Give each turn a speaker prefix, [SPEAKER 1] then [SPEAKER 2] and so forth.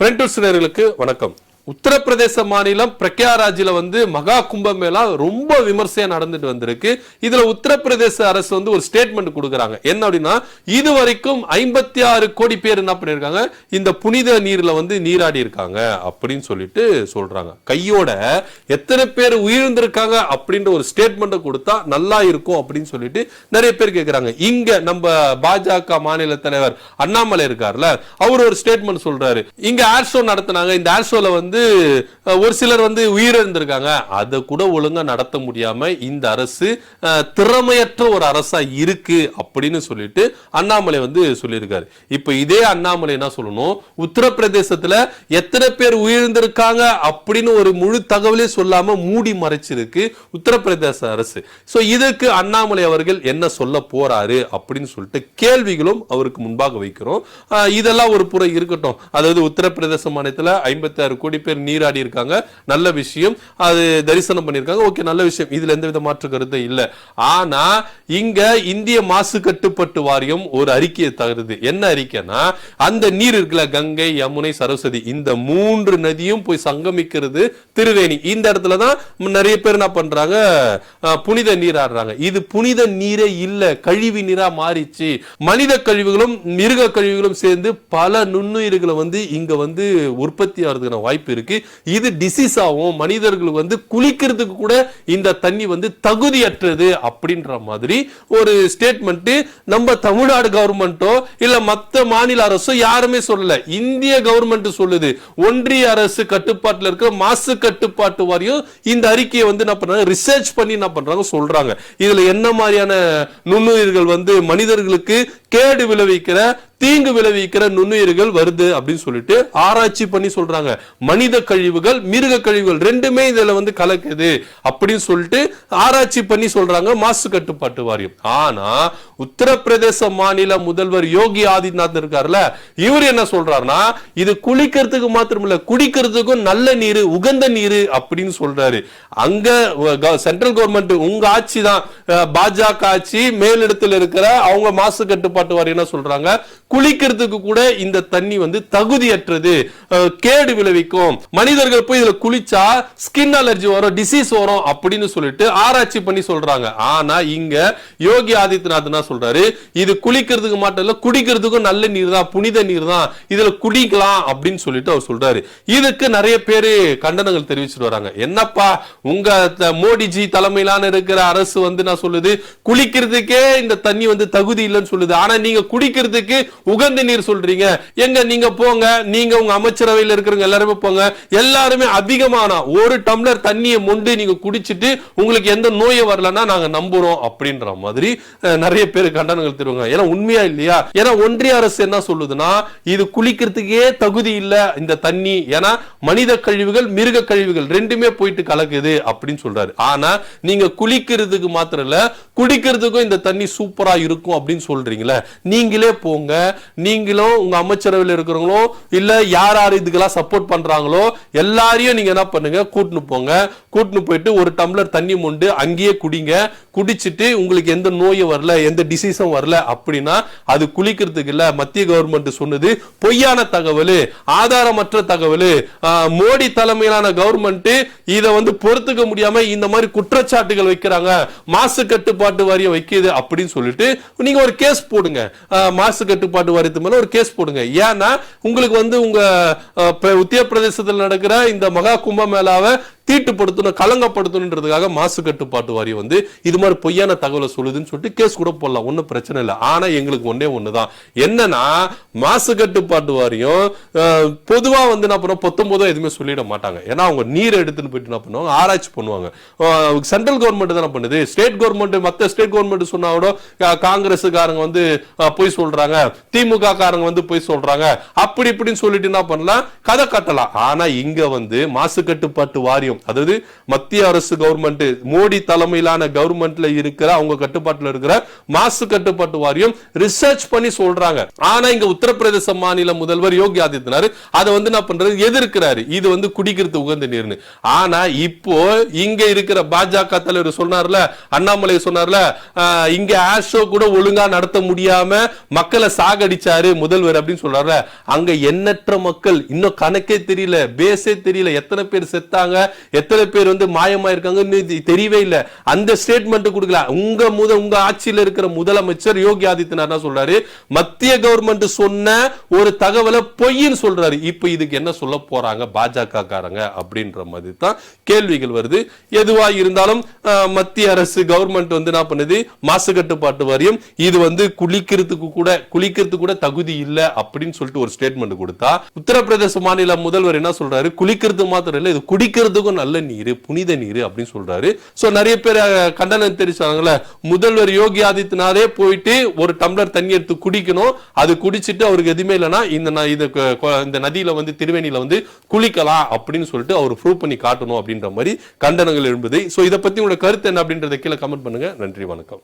[SPEAKER 1] Friend நேர்களுக்கு வணக்கம். உத்தரப்பிரதேச மாநிலம் பிரக்யாராஜில வந்து மகா கும்பமேளா ரொம்ப விமர்சையா நடந்துட்டு வந்திருக்கு. இதுல உத்தரப்பிரதேச அரசு வந்து ஒரு ஸ்டேட்மெண்ட் கொடுக்குறாங்க. என்ன அப்படின்னா இது வரைக்கும் ஐம்பத்தி ஆறு கோடி பேர் என்ன பண்ணிருக்காங்க இந்த புனித நீர்ல வந்து நீராடி இருக்காங்க. அப்படின்னு சொல்லிட்டு சொல்றாங்க. கையோட எத்தனை பேர் உயிர்ந்திருக்காங்க அப்படின்ற ஒரு ஸ்டேட்மெண்ட் கொடுத்தா நல்லா இருக்கும் அப்படின்னு சொல்லிட்டு நிறைய பேர் கேட்குறாங்க இங்க நம்ம பாஜக மாநில தலைவர் அண்ணாமலை இருக்கார்ல அவர் ஒரு ஸ்டேட்மெண்ட் சொல்றாரு. இங்க ஏர் ஷோ நடத்தினாங்க. இந்த ஏர் ஷோல வந்து வந்து ஒரு சிலர் வந்து உயிரிழந்திருக்காங்க. அதை கூட ஒழுங்கா நடத்த முடியாம இந்த அரசு திறமையற்ற ஒரு அரசாக இருக்கு அப்படின்னு சொல்லிட்டு அண்ணாமலை வந்து சொல்லியிருக்காரு. இப்ப இதே அண்ணாமலை என்ன சொல்லணும்? உத்தரப்பிரதேசத்தில் எத்தனை பேர் உயிர்ந்திருக்காங்க அப்படின்னு ஒரு முழு தகவலே சொல்லாம மூடி மறைச்சிருக்கு உத்தரப்பிரதேச அரசு. ஸோ இதுக்கு அண்ணாமலை அவர்கள் என்ன சொல்ல போறாரு அப்படின்னு சொல்லிட்டு கேள்விகளும் அவருக்கு முன்பாக வைக்கிறோம். இதெல்லாம் ஒரு புறம் இருக்கட்டும். அதாவது உத்தரப்பிரதேச மாநிலத்தில் ஐம்பத்தி ஆறு கோடி பேர் நீராடி இருக்காங்க. நல்ல விஷயம். அது தரிசனம் பண்ணியிருக்காங்க ஓகே நல்ல விஷயம். இதுல எந்த வித மாற்று கருத்து இல்ல. ஆனா இங்க இந்திய மாசு கட்டுப்பாட்டு வாரியம் ஒரு அறிக்கையை தருது. என்ன அறிக்கைனா அந்த நீர் இருக்குல்ல கங்கை யமுனை சரஸ்வதி இந்த மூன்று நதியும் போய் சங்கமிக்கிறது திருவேணி. இந்த இடத்துல தான் நிறைய பேர் என்ன பண்றாங்க? புனித நீர் ஆடுறாங்க. இது புனித நீரே இல்ல கழிவு நீரா மாறிச்சு. மனித கழிவுகளும் மிருக கழிவுகளும் சேர்ந்து பல நுண்ணுயிர்களை வந்து இங்க வந்து உற்பத்தி ஆகிறதுக்கான வாய்ப்பு இருக்கு. இது டிசீஸ் ஆகும். மனிதர்கள் வந்து குளிக்கிறதுக்கு கூட இந்த தண்ணி வந்து தகுதியற்றது அப்படின்ற மாதிரி ஒரு ஸ்டேட்மெண்ட் நம்ம தமிழ்நாடு கவர்மெண்ட்டோ இல்ல மத்த மாநில அரசோ யாருமே சொல்லல. இந்திய கவர்மெண்ட் சொல்லுது. ஒன்றிய அரசு கட்டுப்பாட்டில் இருக்கிற மாசு கட்டுப்பாட்டு வாரியம் இந்த அறிக்கையை வந்து என்ன பண்றாங்க? ரிசர்ச் பண்ணி என்ன பண்றாங்க? சொல்றாங்க. இதுல என்ன மாதிரியான நுண்ணுயிர்கள் வந்து மனிதர்களுக்கு கேடு விளைவிக்கிற தீங்கு விளைவிக்கிற நுண்ணுயிர்கள் வருது அப்படின்னு சொல்லிட்டு ஆராய்ச்சி பண்ணி சொல்றாங்க. மனித கழிவுகள் மிருக கழிவுகள் ரெண்டுமே இதுல வந்து கலக்குது அப்படின்னு சொல்லிட்டு ஆராய்ச்சி பண்ணி சொல்றாங்க மாசு கட்டுப்பாட்டு வாரியம். ஆனா உத்தரப்பிரதேச மாநில முதல்வர் யோகி ஆதித்யநாத் இருக்காருல்ல இவர் என்ன சொல்றாருன்னா இது குளிக்கிறதுக்கு மாத்திரம் இல்ல குடிக்கிறதுக்கும் நல்ல நீர் உகந்த நீர் அப்படின்னு சொல்றாரு. அங்க சென்ட்ரல் கவர்மெண்ட் உங்க ஆட்சி தான் பாஜக ஆட்சி மேலிடத்தில் இருக்கிற அவங்க மாசு கட்டுப்பாட்டு வாரியம் என்ன சொல்றாங்க குளிக்கிறதுக்கு கூட இந்த தண்ணி வந்து தகுதியற்றது கேடு விளைவிக்கும். மனிதர்கள் போய் இதுல குளிச்சா ஸ்கின் அலர்ஜி வரும் டிசீஸ் வரும் அப்படின்னு சொல்லிட்டு ஆராய்ச்சி பண்ணி சொல்றாங்க. ஆனா இங்க யோகி ஆதித்யநாத் சொல்றாரு இது குளிக்கிறதுக்கு மட்டும் இல்ல குடிக்கிறதுக்கும் நல்ல நீர் தான் புனித நீர் தான் இதுல குடிக்கலாம் அப்படின்னு சொல்லிட்டு அவர் சொல்றாரு. இதுக்கு நிறைய பேரு கண்டனங்கள் தெரிவிச்சுட்டு வராங்க. என்னப்பா உங்க த- மோடிஜி தலைமையிலான இருக்கிற அரசு வந்து நான் சொல்லுது குளிக்கிறதுக்கே இந்த தண்ணி வந்து தகுதி இல்லைன்னு சொல்லுது. ஆனா நீங்க குடிக்கிறதுக்கு உகந்த நீர் சொல்றீங்க. எங்க நீங்க போங்க நீங்க உங்க அமைச்சரவையில் இருக்கிறவங்க எல்லாருமே போங்க. எல்லாருமே அதிகமான ஒரு டம்ளர் தண்ணியை மொண்டு நீங்க குடிச்சிட்டு உங்களுக்கு எந்த நோயை வரலன்னா நாங்க நம்புறோம் அப்படின்ற மாதிரி நிறைய பேர் கண்டனங்கள் தெரிவிங்க. ஏன்னா உண்மையா இல்லையா? ஏன்னா ஒன்றிய அரசு என்ன சொல்லுதுன்னா இது குளிக்கிறதுக்கே தகுதி இல்ல இந்த தண்ணி. ஏன்னா மனித கழிவுகள் மிருக கழிவுகள் ரெண்டுமே போயிட்டு கலக்குது அப்படின்னு சொல்றாரு. ஆனா நீங்க குளிக்கிறதுக்கு மாத்திரம் இல்ல குடிக்கிறதுக்கும் இந்த தண்ணி சூப்பரா இருக்கும் அப்படின்னு சொல்றீங்களே. நீங்களே போங்க. நீங்களும் உங்க அமைச்சரவையில் இருக்கிறவங்களோ இல்ல யார் யார் இதுக்கெல்லாம் சப்போர்ட் பண்றாங்களோ எல்லாரையும் நீங்க என்ன பண்ணுங்க கூட்டுன்னு போங்க. கூட்டின்னு போயிட்டு ஒரு டம்ளர் தண்ணி மொண்டு அங்கேயே குடிங்க. குடிச்சிட்டு உங்களுக்கு எந்த நோயும் வரல எந்த டிசீஸும் வரல அப்படின்னா அது குளிக்கிறதுக்கு இல்ல. மத்திய கவர்மெண்ட் சொன்னது பொய்யான தகவல் ஆதாரமற்ற தகவல். மோடி தலைமையிலான கவர்மெண்ட் இதை வந்து பொறுத்துக்க முடியாம இந்த மாதிரி குற்றச்சாட்டுகள் வைக்கிறாங்க. மாசு கட்டுப்பாட்டு வாரியம் வைக்குது அப்படின்னு சொல்லிட்டு நீங்க ஒரு கேஸ் போடுங்க. மாசு கட்டுப்பாட்டு வாரியத்து மேல ஒரு கேஸ் போடுங்க. ஏன்னா உங்களுக்கு வந்து உங்க உத்திய பிரதேசத்தில் நடக்கிற இந்த மகா கும்ப மேலாவை தீட்டுப்படுத்தணும் கலங்கப்படுத்தணுன்றதுக்காக மாசு கட்டுப்பாட்டு வாரியம் வந்து இது மாதிரி பொய்யான தகவலை சொல்லுதுன்னு சொல்லிட்டு கேஸ் கூட போடலாம். ஒன்றும் பிரச்சனை இல்லை. ஆனால் எங்களுக்கு ஒன்றே ஒன்று தான் என்னன்னா மாசு கட்டுப்பாட்டு வாரியம் பொதுவாக வந்து என்ன பண்ணுவோம் பத்தொம்போதோ எதுவுமே சொல்லிட மாட்டாங்க. ஏன்னா அவங்க நீர் எடுத்துன்னு போயிட்டு என்ன பண்ணுவாங்க? ஆராய்ச்சி பண்ணுவாங்க. சென்ட்ரல் கவர்மெண்ட் தானே பண்ணுது. ஸ்டேட் கவர்மெண்ட் மற்ற ஸ்டேட் கவர்மெண்ட் சொன்னா கூட காங்கிரஸுக்காரங்க வந்து போய் பொய் சொல்றாங்க. திமுக காரங்க வந்து பொய் சொல்றாங்க. அப்படி இப்படின்னு சொல்லிட்டு என்ன பண்ணலாம்? கதை கட்டலாம். ஆனா இங்க வந்து மாசு கட்டுப்பாட்டு வாரியம் அதாவது மத்திய அரசு கவர்மெண்ட் மோடி தலைமையிலான கவர்மெண்ட்ல இருக்கிற அவங்க கட்டுப்பாட்டுல இருக்கிற மாசு கட்டுப்பாட்டு வாரியம் ரிசர்ச் பண்ணி சொல்றாங்க. ஆனா இங்க உத்தரப்பிரதேச மாநில முதல்வர் யோகி ஆதித்யநாத் அதை வந்து என்ன பண்றது எதிர்க்கிறாரு. இது வந்து குடிக்கிறது உகந்த நீர்னு. ஆனா இப்போ இங்க இருக்கிற பாஜக தலைவர் சொன்னார்ல அண்ணாமலை சொன்னார்ல ஆஹ், இங்க ஆஷோ கூட ஒழுங்கா நடத்த முடியாம மக்களை சாகடிச்சாரு முதல்வர் அப்படின்னு சொல்றாரு அங்க எண்ணற்ற மக்கள் இன்னும் கணக்கே தெரியல பேஸே தெரியல எத்தனை பேர் செத்தாங்க எத்தனை பேர் வந்து மாயமா இருக்காங்கன்னு தெரியவே இல்ல. அந்த ஸ்டேட்மெண்ட் கொடுக்கல. உங்க முத உங்க ஆட்சியில இருக்கிற முதலமைச்சர் யோகி ஆதித்யநாத் என்ன சொல்றாரு மத்திய கவர்மெண்ட் சொன்ன ஒரு தகவலை பொய்ன்னு சொல்றாரு. இப்ப இதுக்கு என்ன சொல்ல போறாங்க பாஜக காரங்க அப்படின்ற மாதிரி தான் கேள்விகள் வருது. எதுவா இருந்தாலும் மத்திய அரசு கவர்மெண்ட் வந்து என்ன பண்ணுது? மாசு கட்டுப்பாட்டு வாரியம் இது வந்து குளிக்கிறதுக்கு கூட குளிக்கிறதுக்கு கூட தகுதி இல்லை அப்படின்னு சொல்லிட்டு ஒரு ஸ்டேட்மெண்ட் கொடுத்தா உத்தரப்பிரதேச மாநில முதல்வர் என்ன சொல்றாரு? குளிக்கிறது மாத்திரம் இல்லை இது குடிக்கிறதுக்கும் நல்ல நீர் புனித நீர் அப்படின்னு சொல்றாரு. நிறைய பேர் கண்டனம் தெரிவிச்சாங்களே முதல்வர் யோகி ஆதித்யநாதே போயிட்டு ஒரு டம்ளர் தண்ணி எடுத்து குடிக்கணும். அது குடிச்சிட்டு அவருக்கு எதுவுமே இல்லைன்னா இந்த இந்த நதியில வந்து திருவேணியில வந்து குளிக்கலாம் அப்படின்னு சொல்லிட்டு அவர் ப்ரூவ் பண்ணி காட்டணும் அப்படின்ற மாதிரி கண்டனங்கள் எழும்புது. ஸோ இதை பத்தி உங்களோட கருத்து என்ன அப்படின்றத கீழே கமெண்ட் பண்ணுங்க. நன்றி வணக்கம்.